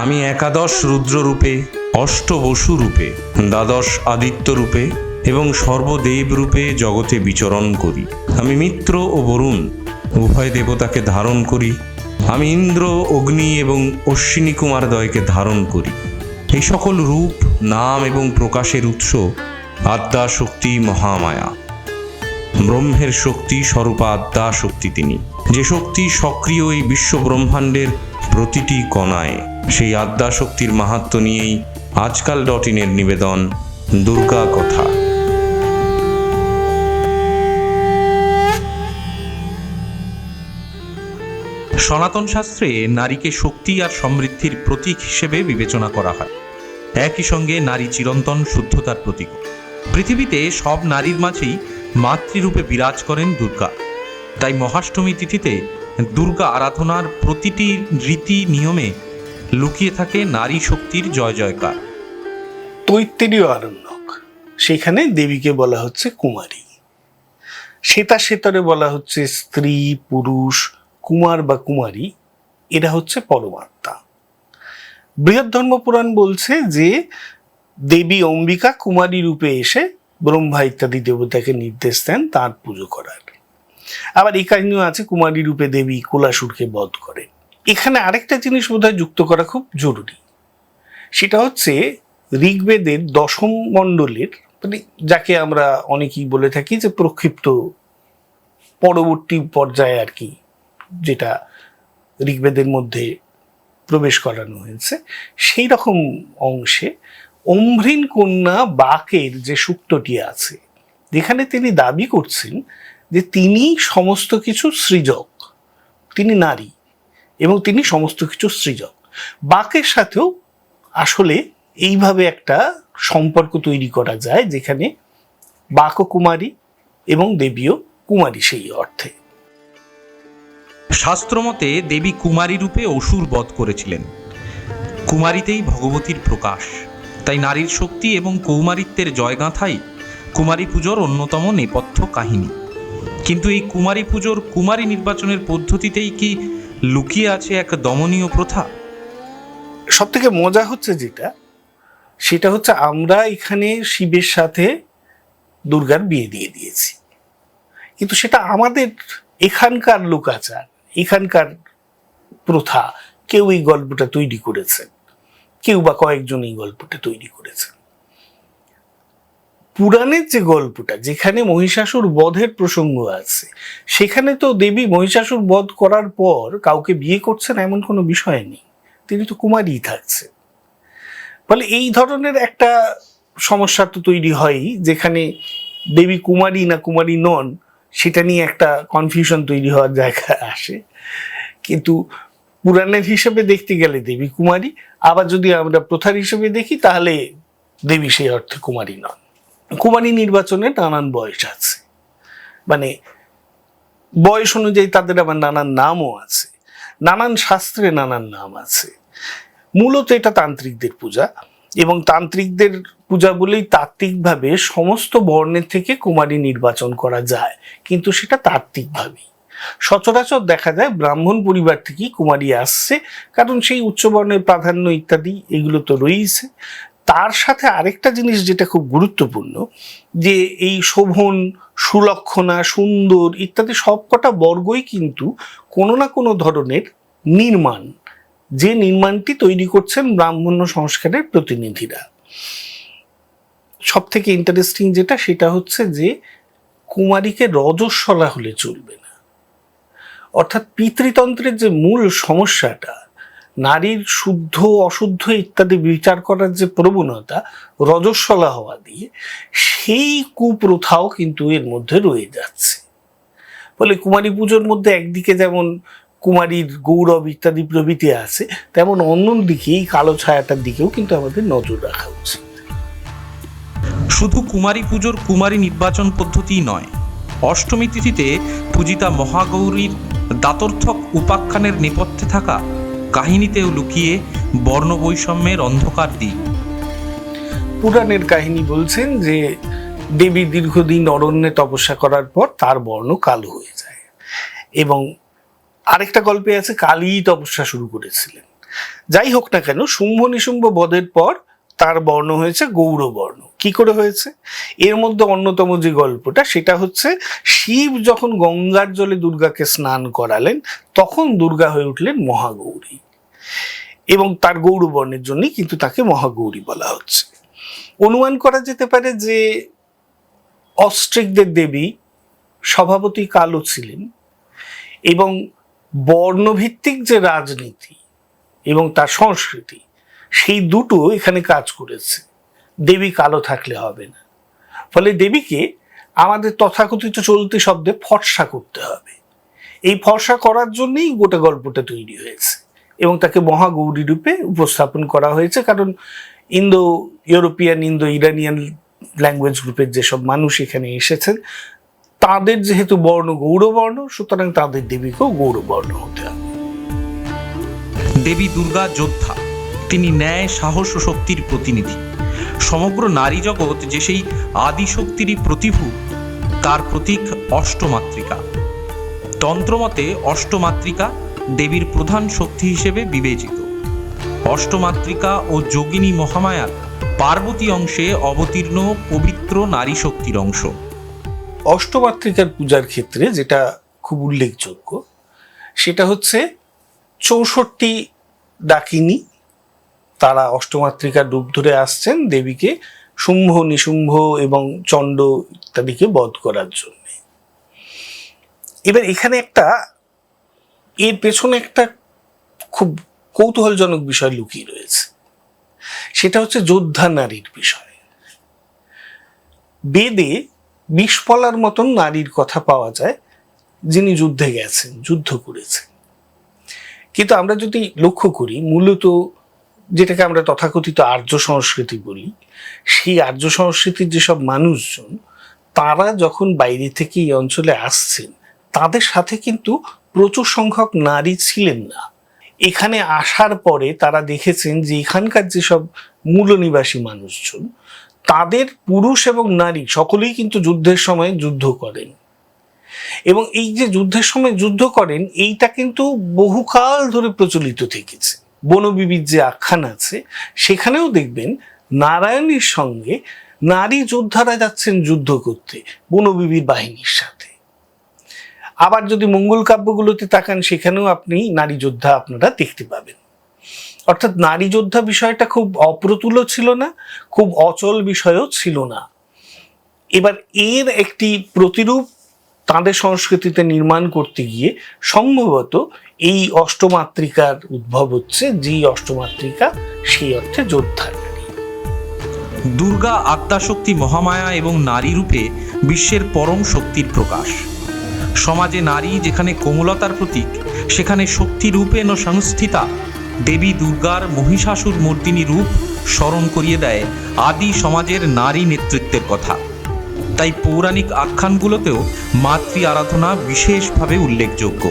আমি একাদশ রুদ্ররূপে, অষ্টবসু রূপে, দ্বাদশ আদিত্য রূপে এবং সর্বদেব রূপে জগতে বিচরণ করি। আমি মিত্র ও বরুণ, উভয় দেবতাকে ধারণ করি। আমি ইন্দ্র, অগ্নি এবং অশ্বিনী কুমারদ্বয়কে ধারণ করি। এই সকল রূপ, নাম এবং প্রকাশের উৎস আদ্যা শক্তি মহামায়া। ব্রহ্মের শক্তি স্বরূপা আদ্যা শক্তি তিনি। যে শক্তি সক্রিয় এই বিশ্ব ব্রহ্মাণ্ডের প্রতিটি কণায় সেই আদ্যা শক্তির মাহাত্ম নিয়েই আজকাল ডট ইনের নিবেদন দুর্গা কথা। সনাতন শাস্ত্রে নারীকে শক্তি আর সমৃদ্ধির প্রতীক হিসেবে বিবেচনা করা হয়। একই সঙ্গে নারী চিরন্তন শুদ্ধতার প্রতীক। পৃথিবীতে সব নারীর মাঝেই মাতৃরূপে বিরাজ করেন দুর্গা। তাই মহাষ্টমী তিথিতে দুর্গা আরাধনার প্রতিটি রীতি নিয়মে লুকিয়ে থাকে নারী শক্তির জয় জয়কার। তৈত্তেরীয় আরণ্যক। সেখানে দেবীকে বলা হচ্ছে কুমারী। শ্বেতা শ্বেতরে বলা হচ্ছে স্ত্রী, পুরুষ, কুমার বা কুমারী, এরা হচ্ছে পরমাত্মা। বৃহৎ ধর্মপুরাণ বলছে যে, দেবী অম্বিকা কুমারী রূপে এসে ব্রহ্মা ইত্যাদি দেবতাকে নির্দেশ দেন তার পুজো করার। আবার এই কাহিনীও আছে, কুমারী রূপে দেবী কোলাসুরকে বধ করে এখানে আরেকটা জিনিস বোধহয় যুক্ত করা খুব জরুরি। সেটা হচ্ছে ঋগ্বেদের দশম মণ্ডলের মানে যাকে আমরা অনেকেই বলে থাকি যে প্রক্ষিপ্ত পরবর্তী পর্যায়ে আর কি যেটা ঋগ্বেদের মধ্যে প্রবেশ করানো হয়েছে, সেই রকম অংশে অম্ভ্রিন কন্যা বাকের যে সূক্তটি আছে, যেখানে তিনি দাবি করছেন যে তিনি সমস্ত কিছু সৃজক, তিনি নারী এবং তিনি সমস্ত কিছু সৃজক। বাকের সাথেও আসলে এইভাবে একটা সম্পর্ক তৈরি করা যায় যেখানে বাক কুমারী এবং দেবীও কুমারী সেই অর্থে। শাস্ত্রমতে দেবী কুমারী রূপে অসুর বধ করেছিলেন। কুমারীতেই ভগবতীর প্রকাশ। তাই নারীর শক্তি এবং কৌমারিত্বের জয়গাঁথাই কুমারী পুজোর অন্যতম নেপথ্য কাহিনী। কিন্তু এই কুমারী পুজোর কুমারী নির্বাচনের পদ্ধতিতেই কি লুকিয়ে আছে এক দমনীয় প্রথা? সব থেকে মজা হচ্ছে যেটা, সেটা হচ্ছে আমরা এখানে শিবের সাথে দুর্গার বিয়ে দিয়ে দিয়েছি। কিন্তু সেটা আমাদের এখানকার লোকাচার, এখানকার প্রথা। কেউ এই গল্পটা তৈরি করেছেন, কেউ বা কয়েকজন এই গল্পটা তৈরি করেছেন। পুরাণের যে গল্পটা, যেখানে মহিষাসুর বধের প্রসঙ্গ আছে, সেখানে তো দেবী মহিষাসুর বধ করার পর কাউকে বিয়ে করছেন এমন কোনো বিষয় নেই। তিনি তো কুমারীই থাকছেন। ফলে এই ধরনের একটা সমস্যা তো তৈরি হয়ই, যেখানে দেবী কুমারী না কুমারী নন, সেটা নিয়ে একটা কনফিউশন তৈরি হওয়ার জায়গা আসে। কিন্তু পুরাণের হিসেবে দেখতে গেলে দেবী কুমারী, আবার যদি আমরা প্রথার হিসেবে দেখি, তাহলে দেবী সেই অর্থে কুমারী নন। কুমারী নির্বাচনে নানান বয়স আছে। মানে বয়স অনুযায়ী তাদের আবার নানান নামও আছে, নানান শাস্ত্রে নানান নাম আছে। মূলত এটা তান্ত্রিকদের পূজা এবং তান্ত্রিকদের পূজা বলেই তাত্ত্বিকভাবে সমস্ত বর্ণের থেকে কুমারী নির্বাচন করা যায়, কিন্তু সেটা তাত্ত্বিকভাবেই। সচরাচর দেখা যায় ব্রাহ্মণ পরিবার থেকেই কুমারী আসছে, কারণ সেই উচ্চ বর্ণের প্রাধান্য ইত্যাদি এগুলো তো রয়েছে। তার সাথে আরেকটা জিনিস যেটা খুব গুরুত্বপূর্ণ, যে এই শোভন, সুলক্ষণা, সুন্দর ইত্যাদি সবকটা বর্গই কিন্তু কোনো না কোনো ধরনের নির্মাণ, যে নির্মাণটি তৈরি করছেন ব্রাহ্মণ্য সংস্কারের প্রতিনিধিরা। সব থেকে ইন্টারেস্টিং যেটা সেটা হচ্ছে যে কুমারীকে রজস্বলা হলে চলবে না। অর্থাৎ পিতৃতন্ত্রের যে মূল সমস্যাটা নারীর শুদ্ধ, অশুদ্ধ ইত্যাদি বিচার করার যে প্রবণতা, রজস্বলা হওয়া দিয়ে সেই কুপ্রথাও কিন্তু এর মধ্যে রয়ে যাচ্ছে। ফলে কুমারী পুজোর মধ্যে একদিকে যেমন কুমারীর গৌরব ইত্যাদি প্রভৃতি আছে, তেমন অন্যদিকে এই কালো ছায়াটার দিকেও কিন্তু আমাদের নজর রাখা উচিত। শুধু কুমারী পুজোর কুমারী নির্বাচন পদ্ধতিই নয়, অষ্টমী তিথিতে পূজিতা মহাগৌরীর দাতর্থক উপাখ্যানের নেপথ্যে থাকা কাহিনীতেও লুকিয়ে বর্ণবৈষম্যের অন্ধকার দিক। পুরাণের কাহিনী বলছেন যে দেবী দীর্ঘদিন অরণ্যে তপস্যা করার পর তার বর্ণ কালো হয়ে যায়। এবং আরেকটা গল্পে আছে কালী তপস্যা শুরু করেছিলেন। যাই হোক না কেন, শুম্ভ নিশুম্ভ বধের পর তার বর্ণ হয়েছে গৌরবর্ণ কি করে হয়েছে? এর মধ্যে অন্যতম যে গল্পটা, সেটা হচ্ছে শিব যখন গঙ্গার জলে দুর্গাকে স্নান করালেন, তখন দুর্গা হয়ে উঠলেন মহাগৌরী। এবং তার গৌরবর্ণের জন্যই কিন্তু তাকে মহাগৌরী বলা হচ্ছে। অনুমান করা যেতে পারে যে অস্ট্রিকদের দেবী সভাপতি কালো ছিলেন এবং বর্ণভিত্তিক যে রাজনীতি এবং তার সংস্কৃতি সেই দুটো এখানে কাজ করেছে। দেবী কালো থাকলে হবে না। ফলে দেবীকে আমাদের তথাকথিত চলতি শব্দে ফর্সা করতে হবে। এই ফর্সা করার জন্যই গোটা গল্পটা তৈরি হয়েছে এবং তাকে মহাগৌরী রূপে উপস্থাপন করা হয়েছে। কারণ Indo European Indo Iranian language গ্রুপের যেসব মানুষ এখানে এসেছেন, তাদের যেহেতু বর্ণ গৌরবর্ণ, সুতরাং তাদের দেবীকেও গৌরবর্ণ হতে হবে। দেবী দুর্গা যোদ্ধা। তিনি ন্যায়, সাহস ও শক্তির প্রতিনিধি। সমগ্র নারী জগৎ যে সেই আদিশক্তিরই প্রতিভূ, তার প্রতীক অষ্টমাতৃকা। তন্ত্রমতে অষ্টমাতৃকা দেবীর প্রধান শক্তি হিসেবে বিবেচিত। অষ্টমাতৃকা ও যোগিনী মহামায়ার পার্বতী অংশে অবতীর্ণ পবিত্র নারী শক্তির অংশ। অষ্টমাতৃকার পূজার ক্ষেত্রে যেটা খুব উল্লেখযোগ্য, সেটা হচ্ছে চৌষট্টি ডাকিনী তারা অষ্টমাতৃকার ডুব ধরে আসছেন দেবীকে শুম্ভ, নিশুম্ভ এবং চণ্ড ইত্যাদিকে বধ করার জন্য। এবার এখানে একটা, এর পেছনে একটা খুব কৌতূহলজনক বিষয় লুকিয়ে রয়েছে। সেটা হচ্ছে যোদ্ধা নারীর বিষয়। বেদে বিষপলার মতন নারীর কথা পাওয়া যায়, যিনি যুদ্ধে গেছেন, যুদ্ধ করেছেন। কিন্তু আমরা যদি লক্ষ্য করি, মূলত যেটাকে আমরা তথাকথিত আর্য সংস্কৃতি বলি, সেই আর্য সংস্কৃতির যেসব মানুষজন, তারা যখন বাইরে থেকে এই অঞ্চলে আসছেন, তাদের সাথে কিন্তু প্রচুর সংখ্যক নারী ছিলেন না। এখানে আসার পরে তারা দেখেছেন যে এখানকার যেসব মূল নিবাসী মানুষজন, তাদের পুরুষ এবং নারী সকলেই কিন্তু যুদ্ধের সময় যুদ্ধ করেন। এবং এই যে যুদ্ধের সময় যুদ্ধ করেন, এইটা কিন্তু বহুকাল ধরে প্রচলিত থেকেছে। বনবিবির যে আখ্যান আছে, সেখানেও দেখবেন নারায়ণের সঙ্গে নারী যোদ্ধারা যাচ্ছেন যুদ্ধ করতে, বনবিবির বাহিনীর সাথে। আবার যদি মঙ্গল কাব্যগুলোতে তাকান, সেখানেও আপনি নারী যোদ্ধা আপনারা দেখতে পাবেন। অর্থাৎ নারী যোদ্ধা বিষয়টা খুব অপ্রতুল ছিল না, খুব অচল বিষয়ও ছিল না। এবার এর একটি প্রতিরূপ তাদের সংস্কৃতিতে নির্মাণ করতে গিয়ে সম্ভবত এই অষ্টমাত্রিকার উদ্ভব হচ্ছে, যেই অষ্টমাত্রিকা সেই অর্থে যোদ্ধা। নারী দুর্গা আত্মাশক্তি মহামায়া এবং নারী রূপে বিশ্বের পরম শক্তির প্রকাশ। সমাজে নারী যেখানে কোমলতার প্রতীক, সেখানে শক্তি রূপেণ সংস্থিতা। দেবী দুর্গার মহিষাসুর মূর্তিনী রূপ স্মরণ করিয়ে দেয় আদি সমাজের নারী নেতৃত্বের কথা। তাই পৌরাণিক আখ্যানগুলোতেও মাতৃ আরাধনা বিশেষভাবে উল্লেখযোগ্য।